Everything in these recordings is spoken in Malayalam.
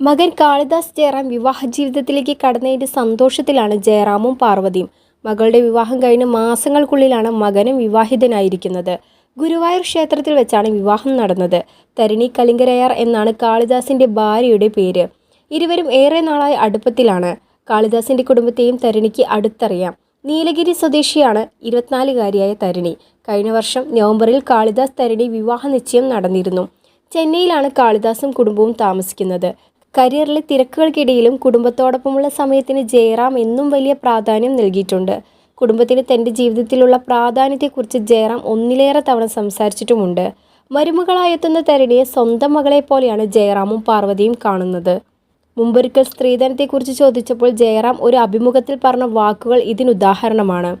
മകൻ കാളിദാസ് ജയറാം വിവാഹ ജീവിതത്തിലേക്ക് കടന്നതിന്റെ സന്തോഷത്തിലാണ് ജയറാമും പാർവതിയും. മകളുടെ വിവാഹം കഴിഞ്ഞ മാസങ്ങൾക്കുള്ളിലാണ് മകനും വിവാഹിതനായിരിക്കുന്നത്. ഗുരുവായൂർ ക്ഷേത്രത്തിൽ വെച്ചാണ് വിവാഹം നടന്നത്. തരിണി കലിംഗരയാർ എന്നാണ് കാളിദാസിന്റെ ഭാര്യയുടെ പേര്. ഇരുവരും ഏറെ നാളായി അടുപ്പത്തിലാണ്. കാളിദാസിന്റെ കുടുംബത്തെയും തരിണിക്ക് അടുത്തറിയാം. നീലഗിരി സ്വദേശിയാണ് ഇരുപത്തിനാലുകാരിയായ തരിണി. കഴിഞ്ഞ വർഷം നവംബറിൽ കാളിദാസ് തരിണി വിവാഹ നിശ്ചയം നടന്നിരുന്നു. ചെന്നൈയിലാണ് കാളിദാസും കുടുംബവും താമസിക്കുന്നത്. കരിയറിലെ തിരക്കുകൾക്കിടയിലും കുടുംബത്തോടൊപ്പമുള്ള സമയത്തിന് ജയറാം എന്നും വലിയ പ്രാധാന്യം നൽകിയിട്ടുണ്ട്. കുടുംബത്തിന് തന്റെ ജീവിതത്തിലുള്ള പ്രാധാന്യത്തെക്കുറിച്ച് ജയറാം ഒന്നിലേറെ തവണ സംസാരിച്ചിട്ടുമുണ്ട്. മരുമകളായെത്തുന്ന തരുണിയെ സ്വന്തം മകളെ പോലെയാണ് ജയറാമും പാർവതിയും കാണുന്നത്. മുമ്പൊരിക്കൽ സ്ത്രീധനത്തെക്കുറിച്ച് ചോദിച്ചപ്പോൾ ജയറാം ഒരു അഭിമുഖത്തിൽ പറഞ്ഞ വാക്കുകൾ ഇതിനുദാഹരണമാണ്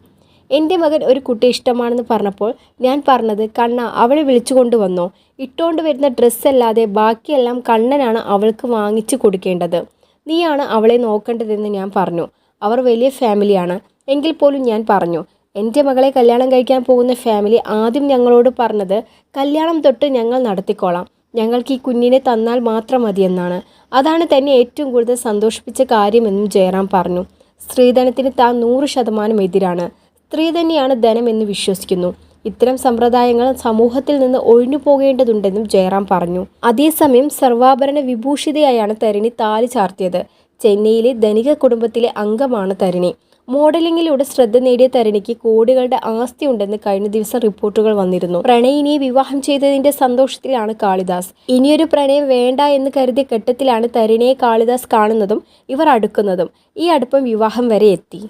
എന്റെ മകൻ ഒരു കുട്ടി ഇഷ്ടമാണെന്ന് പറഞ്ഞപ്പോൾ ഞാൻ പറഞ്ഞത് കണ്ണ അവളെ വിളിച്ചു കൊണ്ടുവന്നോ. ഇട്ടുകൊണ്ട് വരുന്ന ഡ്രസ്സല്ലാതെ ബാക്കിയെല്ലാം കണ്ണനാണ് അവൾക്ക് വാങ്ങിച്ചു കൊടുക്കേണ്ടത്. നീയാണ് അവളെ നോക്കേണ്ടതെന്ന് ഞാൻ പറഞ്ഞു. അവർ വലിയ ഫാമിലിയാണ്. എങ്കിൽ പോലും ഞാൻ പറഞ്ഞു എന്റെ മകളെ കല്യാണം കഴിക്കാൻ പോകുന്ന ഫാമിലി ആദ്യം ഞങ്ങളോട് പറഞ്ഞത് കല്യാണം തൊട്ട് ഞങ്ങൾ നടത്തിക്കോളാം. ഞങ്ങൾക്ക് ഈ കുഞ്ഞിനെ തന്നാൽ മാത്രം മതിയെന്നാണ്. അതാണ് തന്നെ ഏറ്റവും കൂടുതൽ സന്തോഷിപ്പിച്ച കാര്യമെന്നും ജയറാം പറഞ്ഞു. സ്ത്രീധനത്തിന് താൻ നൂറ് ശതമാനം എതിരാണ്. സ്ത്രീ തന്നെയാണ് ധനം എന്ന് വിശ്വസിക്കുന്നു. ഇത്തരം സമ്പ്രദായങ്ങൾ സമൂഹത്തിൽ നിന്ന് ഒഴിഞ്ഞു പോകേണ്ടതുണ്ടെന്നും ജയറാം പറഞ്ഞു. അതേസമയം സർവാഭരണ വിഭൂഷിതയായാണ് തരിണി താലി ചാർത്തിയത്. ചെന്നൈയിലെ ധനിക കുടുംബത്തിലെ അംഗമാണ് തരിണി. മോഡലിംഗിലൂടെ ശ്രദ്ധ നേടിയ തരിണിക്ക് കോടികളുടെ ആസ്തി ഉണ്ടെന്ന് കഴിഞ്ഞ ദിവസം റിപ്പോർട്ടുകൾ വന്നിരുന്നു. പ്രണയിനിയെ വിവാഹം ചെയ്തതിന്റെ സന്തോഷത്തിലാണ് കാളിദാസ്. ഇനിയൊരു പ്രണയം വേണ്ട എന്ന് കരുതിയ ഘട്ടത്തിലാണ് തരിണിയെ കാളിദാസ് കാണുന്നതും ഇവർ അടുക്കുന്നതും. ഈ അടുപ്പം വിവാഹം വരെ എത്തി.